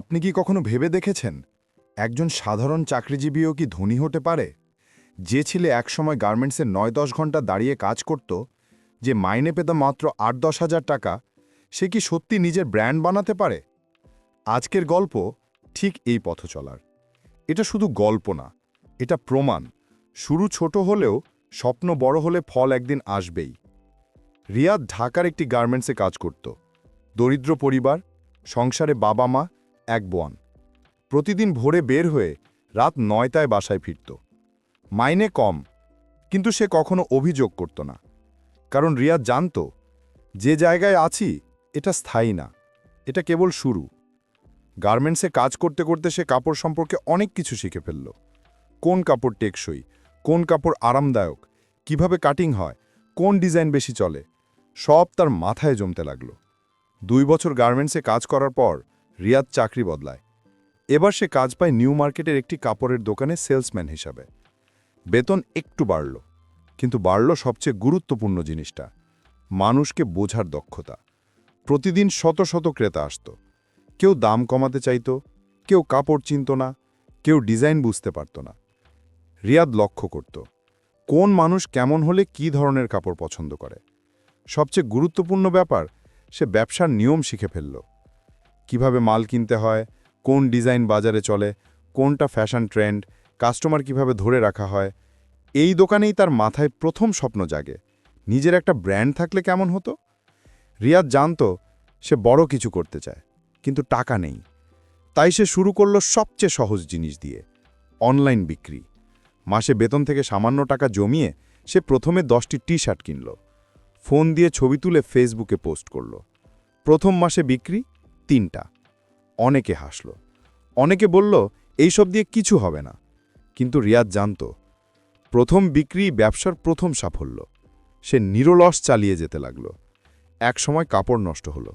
আপনি কি কখনো ভেবে দেখেছেন, একজন সাধারণ চাকরিজীবীও কি ধনী হতে পারে? যে ছেলে একসময় গার্মেন্টসে নয় দশ ঘণ্টা দাঁড়িয়ে কাজ করত, যে মাইনে পেত মাত্র আট দশ হাজার টাকা, সে কি সত্যি নিজের ব্র্যান্ড বানাতে পারে? আজকের গল্প ঠিক এই পথ চলার। এটা শুধু গল্প না, এটা প্রমাণ। শুরু ছোট হলেও স্বপ্ন বড় হলে ফল একদিন আসবেই। রিয়াদ ঢাকার একটি গার্মেন্টসে কাজ করত। দরিদ্র পরিবার, সংসারে বাবা মা এক বোন। প্রতিদিন ভোরে বের হয়ে রাত নয়টায় বাসায় ফিরত। মাইনে কম, কিন্তু সে কখনো অভিযোগ করত না। কারণ রিয়াদ জানত, যে জায়গায় আছি, এটা স্থায়ী না, এটা কেবল শুরু। গার্মেন্টসে কাজ করতে করতে সে কাপড় সম্পর্কে অনেক কিছু শিখে ফেলল। কোন কাপড় টেকসই, কোন কাপড় আরামদায়ক, কীভাবে কাটিং হয়, কোন ডিজাইন বেশি চলে, সব তার মাথায় জমতে লাগল। দুই বছর গার্মেন্টসে কাজ করার পর রিয়াদ চাকরি বদলায়। এবার সে কাজ পায় নিউ মার্কেটের একটি কাপড়ের দোকানে সেলসম্যান হিসাবে। বেতন একটু বাড়ল, কিন্তু বাড়ল সবচেয়ে গুরুত্বপূর্ণ জিনিসটা, মানুষকে বোঝার দক্ষতা। প্রতিদিন শত শত ক্রেতা আসত। কেউ দাম কমাতে চাইত, কেউ কাপড় চিনত না, কেউ ডিজাইন বুঝতে পারত না। রিয়াদ লক্ষ্য করত, কোন মানুষ কেমন হলে কি ধরনের কাপড় পছন্দ করে। সবচেয়ে গুরুত্বপূর্ণ ব্যাপার, সে ব্যবসার নিয়ম শিখে ফেলল। কীভাবে মাল কিনতে হয়, কোন ডিজাইন বাজারে চলে, কোনটা ফ্যাশন ট্রেন্ড, কাস্টমার কীভাবে ধরে রাখা হয়, এই দোকানেই তার মাথায় প্রথম স্বপ্ন জাগে। নিজের একটা ব্র্যান্ড থাকলে কেমন হতো? রিয়াদ জানত সে বড় কিছু করতে চায়, কিন্তু টাকা নেই। তাই সে শুরু করল সবচেয়ে সহজ জিনিস দিয়ে, অনলাইন বিক্রি। মাসে বেতন থেকে সামান্য টাকা জমিয়ে সে প্রথমে দশটি টি শার্ট কিনল। ফোন দিয়ে ছবি তুলে ফেসবুকে পোস্ট করল। প্রথম মাসে বিক্রি তিনটা। অনেকে হাসল। অনেকে বলল, এইসব দিয়ে কিছু হবে না। কিন্তু রিয়াদ জানত, প্রথম বিক্রি ব্যবসার প্রথম সাফল্য। সে নিরলস চালিয়ে যেতে লাগল। এক সময় কাপড় নষ্ট হলো।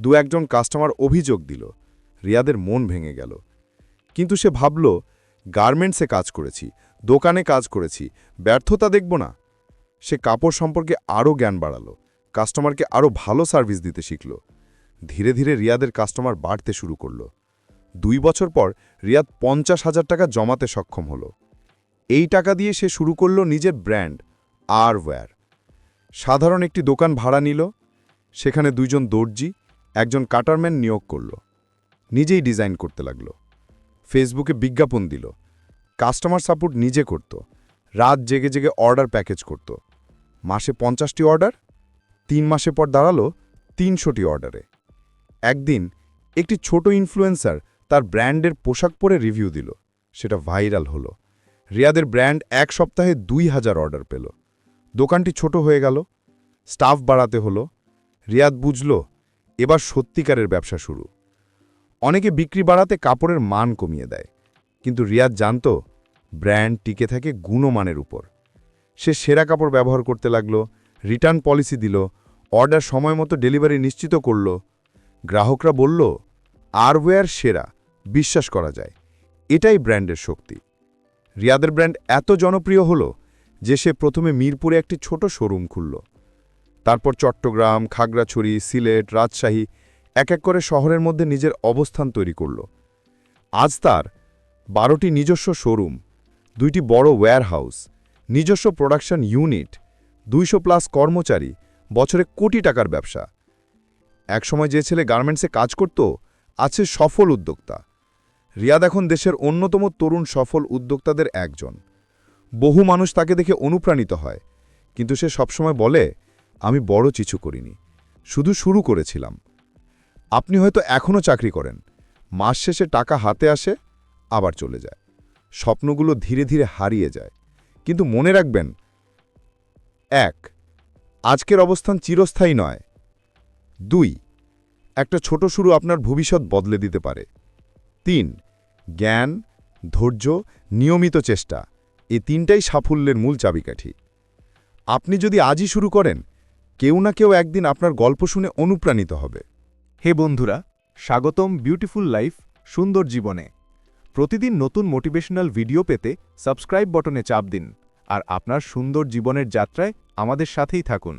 দু একজন কাস্টমার অভিযোগ দিল, রিয়াদের মন ভেঙে গেল। কিন্তু সে ভাবল, গার্মেন্টসে কাজ করেছি, দোকানে কাজ করেছি, ব্যর্থতা দেখব না? সে কাপড় সম্পর্কে আরও জ্ঞান বাড়ালো, কাস্টমারকে আরও ভালো সার্ভিস দিতে শিখল। ধীরে ধীরে রিয়াদের কাস্টমার বাড়তে শুরু করল। দুই বছর পর রিয়াদ পঞ্চাশ হাজার টাকা জমাতে সক্ষম হলো। এই টাকা দিয়ে সে শুরু করল নিজের ব্র্যান্ড আর ওয়্যার সাধারণ একটি দোকান ভাড়া নিল, সেখানে দুইজন দর্জি, একজন কাটারম্যান নিয়োগ করল। নিজেই ডিজাইন করতে লাগল। ফেসবুকে বিজ্ঞাপন দিল। কাস্টমার সাপোর্ট নিজে করত। রাত জেগে জেগে অর্ডার প্যাকেজ করত। মাসে পঞ্চাশটি অর্ডার, তিন মাসে পর দাঁড়াল তিনশোটি অর্ডারে। একদিন একটি ছোট ইনফ্লুয়েন্সার তার ব্র্যান্ডের পোশাক পরে রিভিউ দিল। সেটা ভাইরাল হলো। রিয়াদের ব্র্যান্ড এক সপ্তাহে দুই হাজার অর্ডার পেল। দোকানটি ছোট হয়ে গেল স্টাফ বাড়াতে হলো। রিয়াদ বুঝল, এবার সত্যিকারের ব্যবসা শুরু। অনেকে বিক্রি বাড়াতে কাপড়ের মান কমিয়ে দেয়, কিন্তু রিয়াদ জানত, ব্র্যান্ড টিকে থাকে গুণমানের উপর। সে সেরা কাপড় ব্যবহার করতে লাগল রিটার্ন পলিসি দিল অর্ডার সময় মতো ডেলিভারি নিশ্চিত করল গ্রাহকরা বলল আরওয়্যার সেরা, বিশ্বাস করা যায়। এটাই ব্র্যান্ডের শক্তি। রিয়াদের ব্র্যান্ড এত জনপ্রিয় হল যে সে প্রথমে মিরপুরে একটি ছোট শোরুম খুলল। তারপর চট্টগ্রাম, খাগড়াছড়ি, সিলেট, রাজশাহী এক এক করে শহরের মধ্যে নিজের অবস্থান তৈরি করল। আজ তার বারোটি নিজস্ব শোরুম, দুইটি বড় ওয়্যারহাউস নিজস্ব প্রোডাকশন ইউনিট দুইশো প্লাস কর্মচারী, বছরে কোটি টাকার ব্যবসা। একসময় যে ছেলে গার্মেন্টসে কাজ করত, আছে সফল উদ্যোক্তা। রিয়াদ এখন দেশের অন্যতম তরুণ সফল উদ্যোক্তাদের একজন। বহু মানুষ তাকে দেখে অনুপ্রাণিত হয়, কিন্তু সে সবসময় বলে, আমি বড় কিছু করিনি, শুধু শুরু করেছিলাম। আপনি হয়তো এখনও চাকরি করেন, মাস শেষে টাকা হাতে আসে, আবার চলে যায়। স্বপ্নগুলো ধীরে ধীরে হারিয়ে যায়। কিন্তু মনে রাখবেন, এক, আজকের অবস্থান চিরস্থায়ী নয় দুই, একটা ছোট শুরু আপনার ভবিষ্যৎ বদলে দিতে পারে। তিন, জ্ঞান, ধৈর্য, নিয়মিত চেষ্টা এই তিনটাই সাফল্যের মূল চাবিকাঠি। আপনি যদি আজই শুরু করেন, কেউ না কেউ একদিন আপনার গল্প শুনে অনুপ্রাণিত হবে। হে বন্ধুরা, স্বাগতম বিউটিফুল লাইফ, সুন্দর জীবনে। প্রতিদিন নতুন মোটিভেশনাল ভিডিও পেতে সাবস্ক্রাইব বটনে চাপ দিন, আর আপনার সুন্দর জীবনের যাত্রায় আমাদের সাথেই থাকুন।